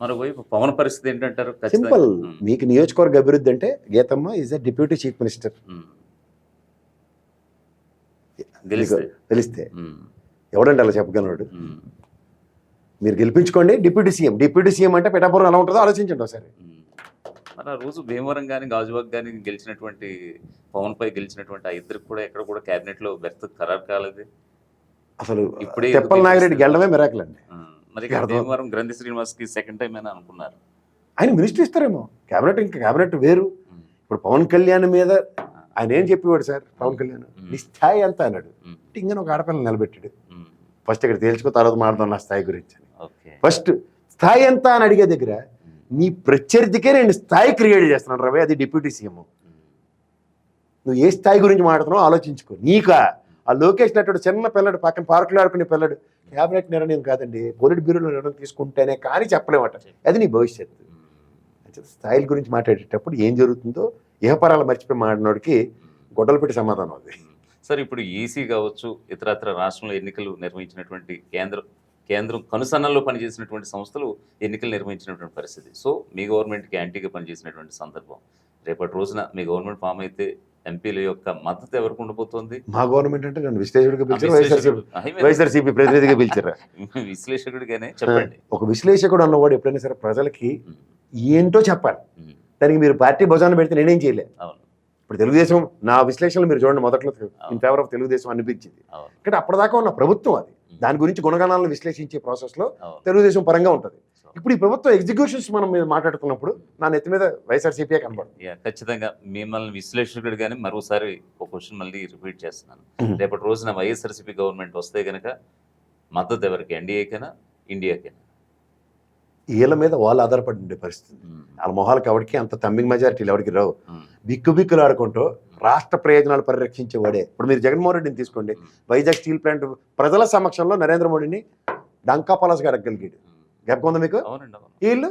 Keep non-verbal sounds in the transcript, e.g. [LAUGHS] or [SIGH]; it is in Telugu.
మరోవైపు పవన్ పరిస్థితి ఏంటంటారు. సింపుల్. మీకు నియోజకవర్గ అభివృద్ధి అంటే Geethamma is a deputy chief minister తెలిస్తే ఉమ్, ఎవడండి అలా చెప్పగలడు? మీరు గెలిపించుకోండి డిప్యూటీ సీఎం. డిప్యూటీ సీఎం అంటే పిఠాపురం ఎలా ఉంటుందో ఆలోచించండి ఒకసారి. ఆ రోజు భీమవరం కానీ గాజువాక్ కానీ గెలిచినటువంటి పవన్ పై గెలిచినటువంటి ఆ ఇద్దరికి కూడా ఎక్కడ కూడా కేబినెట్లో బెర్త్ ఖరారు కాలేదు. అసలు ఇప్పుడే తెప్పల నాగిరెడ్డి గెలడమే మిరాకిల్ అండి. ఉమ్, మరి భీమవరం గ్రంథి శ్రీనివాస్కి సెకండ్ టైం అయినా అనుకున్నారు. ఆయన మినిస్టర్ ఇస్తారేమో. కేబినెట్ ఇంకా కేబినెట్ వేరు. ఇప్పుడు పవన్ కళ్యాణ్ మీద ఆయన ఏం చెప్పేవాడు సార్? పవన్ కళ్యాణ్. నీ స్థాయి ఎంత అన్నాడు. టింగన ఒక ఆడపిల్లని నిలబెట్టాడు. ఫస్ట్ ఇక్కడ తేల్చుకో తర్వాత మాట్లాడదాం నా స్థాయి గురించి ఫస్ట్ స్థాయి ఎంత అని అడిగే దగ్గర నీ ప్రత్యర్థికే నేను స్థాయి క్రియేట్ చేస్తున్నాను రవి అది డిప్యూటీ సీఎం. నువ్వు ఏ స్థాయి గురించి మాట్లాడుతున్నావు ఆలోచించుకో. నీకా? ఆ లోకేష్ నటుడు చిన్న పిల్లడు పక్కన పార్కులో ఆడుకునే పిల్లడు క్యాబినెట్ నిర్ణయం కాదండి. పోలిట్ బ్యూరోలో నిర్ణయం తీసుకుంటేనే కానీ చెప్పలేమట. అది నీ భవిష్యత్తు. స్థాయిల గురించి మాట్లాడేటప్పుడు ఏం జరుగుతుందో ఏహపరాలు మర్చిపోయి మాట్లాడినోడికి గొడవలు పెట్టి సమాధానం అది. సార్ ఇప్పుడు ఈసీ కావచ్చు ఇతరత్ర రాష్ట్రంలో ఎన్నికలు నిర్వహించినటువంటి కేంద్రం కేంద్రం కనుసన్నల్లో పనిచేసినటువంటి సంస్థలు ఎన్నికలు నిర్వహించినటువంటి పరిస్థితి. సో మీ గవర్నమెంట్కి యాంటీగా పనిచేసినటువంటి సందర్భం. రేపటి రోజున మీ గవర్నమెంట్ ఫామ్ అయితే ఎంపీల యొక్క మద్దతు ఎవరికి ఉండబోతోంది మా గవర్నమెంట్ అంటే నన్ను విశ్లేషకుడిగా పిలిచారు వైఎస్ఆర్సీపీ ప్రతినిధిగా పిలిచారా. [LAUGHS] విశ్లేషకుడిగానే చెప్పండి. ఒక విశ్లేషకుడు అన్నవాడు ఎప్పుడైనా సరే ప్రజలకి ఏంటో చెప్పాలి. దానికి మీరు పార్టీ భుజాన్ని పెడితే నేనేం చేయలే. ఇప్పుడు తెలుగుదేశం నా విశ్లేషణలు మీరు చూడండి మొదట్లో ఇన్ ఫేవర్ ఆఫ్ తెలుగుదేశం అనిపించింది. ఇక్కడ అప్పటిదాకా ఉన్న ప్రభుత్వం అది. దాని గురించి గుణగణాలను విశ్లేషించే ప్రాసెస్లో తెలుగుదేశం పరంగా ఉంటుంది. ఇప్పుడు ఈ ప్రభుత్వం ఎగ్జిక్యూషన్స్ మనం మీద మాట్లాడుతున్నప్పుడు నా నెత్తి మీద వైఎస్ఆర్సీపీ కనబడుతుంది ఖచ్చితంగా. మిమ్మల్ని విశ్లేషకుడిగానే మరోసారి ఒక క్వశ్చన్ మళ్ళీ రిపీట్ చేస్తున్నాను. రేపటి రోజున వైఎస్ఆర్సీపీ గవర్నమెంట్ వస్తే కనుక మద్దతు ఎవరికి? ఎన్డీఏకైనా? ఇండియాకైనా? వీళ్ళ మీద వాళ్ళు ఆధారపడి ఉండే పరిస్థితి. వాళ్ళ మొహాలకు ఎవరికి అంత తమ్మింగ్ మెజారిటీలు ఎవరికి రావు. బిక్కు బిక్కులు ఆడుకుంటూ రాష్ట్ర ప్రయోజనాలు పరిరక్షించేవాడే. ఇప్పుడు మీరు జగన్మోహన్ రెడ్డిని తీసుకోండి వైజాగ్ స్టీల్ ప్లాంట్ ప్రజల సమక్షంలో నరేంద్ర మోడీని డంకా పలాస్ గారు గెలిగాడు జ్ఞాపకం ఉందా మీకు? వీళ్ళు?